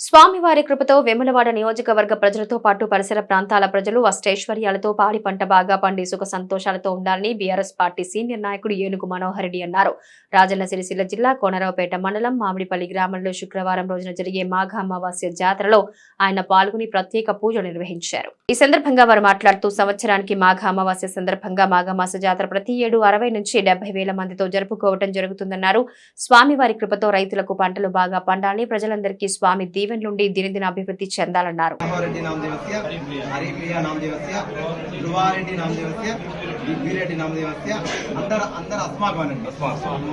స్వామివారి కృపతో వెములవాడ నియోజకవర్గ ప్రజలతో పాటు పరిసర ప్రాంతాల ప్రజలు అష్టైశ్వర్యాలతో పాడి పంట బాగా పండి సుఖ సంతోషాలతో ఉండాలని బీఆర్ఎస్ పార్టీ సీనియర్ నాయకుడు ఏనుగు మనోహర్ రెడ్డి అన్నారు. రాజన్న సిరిసిల్ల జిల్లా కోనరావుపేట మండలం మామిడిపల్లి గ్రామంలో శుక్రవారం రోజున జరిగే మాఘ అమావాస్య జాతరలో ఆయన పాల్గొని ప్రత్యేక పూజలు నిర్వహించారు. ఈ సందర్భంగా వారు మాట్లాడుతూ సంవత్సరానికి మాఘ అమావాస్య సందర్భంగా మాఘమాస జాతర ప్రతి ఏడు అరవై నుంచి డెబ్బై వేల మందితో జరుపుకోవటం జరుగుతుందన్నారు. స్వామివారి కృపతో రైతులకు పంటలు బాగా పండాలని ప్రజలందరికీ స్వామి దీవెనలుండి దినదిన అభివృద్ధి చెందాలన్నారు.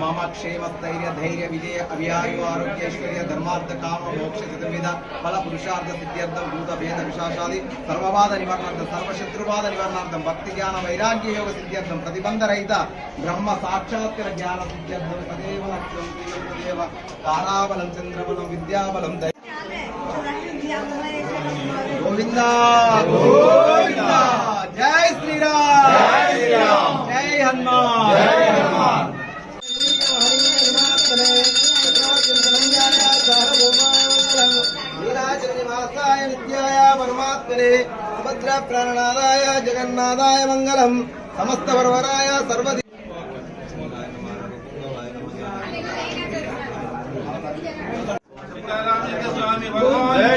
మమ క్షేమ స్థైర్య ధైర్య విజయ అవ్యాయు ఆరోగ్యేశ్వర్య ధర్మార్థ కామ మోక్ష చతుర్విధ ఫల పురుషార్థ సిద్ధ్యర్థం భూత భేద సర్వవాద నివారణార్థం సర్వశత్రువాద నివారణార్థం భక్తి జ్ఞాన వైరాగ్య యోగ సిద్ధ్యర్థం ప్రతిబంధ రహిత బ్రహ్మ సాక్షాత్కర జ్ఞాన సిద్ధ్యర్థం తదేవ లక్ష్యం తారాబలం చంద్రబలం విద్యాబలం గోవింద గోవింద. జై శ్రీరామ్. జై శ్రీరామ్. జై హనుమాన్. జై హనుమాన్. సుభద్ర ప్రాణనాదాయ జగన్నాథాయ మంగళం సమస్త వరవరాయ సర్వది మన్యమానై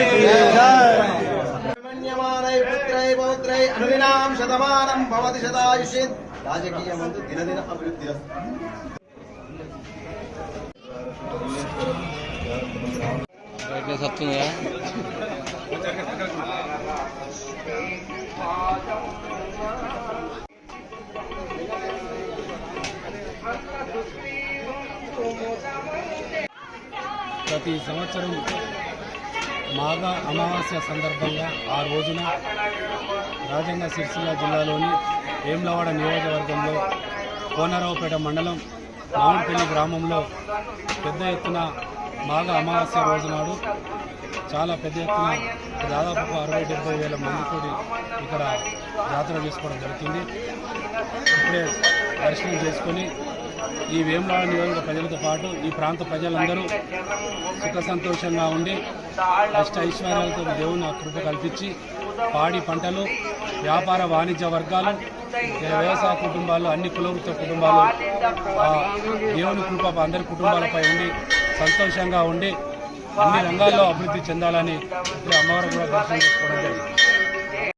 పౌత్రై అనుదినాం శతమానం భవతి శతాయుషిత్ రాజకీయమందు దినదిన అభివృద్ధి బ్రైట్నెస్ వస్తుందా ప్రతి సంవత్సరం మాఘ అమావాస్య సందర్భంగా ఆ రోజున రాజన్న సిరిసిల్ల జిల్లాలోని వేములవాడ నియోజకవర్గంలో కోనరావుపేట మండలం మామిడిపల్లి గ్రామంలో పెద్ద ఎత్తున మాఘ అమావాస్య రోజు నాడు చాలా పెద్ద ఎత్తున దాదాపు అరవై డెబ్బై వేల మంది కూడి ఇక్కడ జాతర చేసుకోవడం జరుగుతుంది. ఇప్పుడే దర్శనం చేసుకొని ఈ వేములవాడ నియోజక ప్రజలతో పాటు ఈ ప్రాంత ప్రజలందరూ సుఖ సంతోషంగా ఉండి అష్ట ఐశ్వర్యాలతో దేవుని కృప కల్పించి పాడి పంటలు వ్యాపార వాణిజ్య వర్గాలు వ్యవసాయ కుటుంబాలు అన్ని కులవృత్త కుటుంబాలు ఆ దేవుని కృప అందరి కుటుంబాలపై ఉండి సంతోషంగా ఉండి అన్ని రంగాల్లో అభివృద్ధి చెందాలని ఇప్పుడు అమ్మవారు కూడా దర్శనం చేసుకోవడం జరిగింది.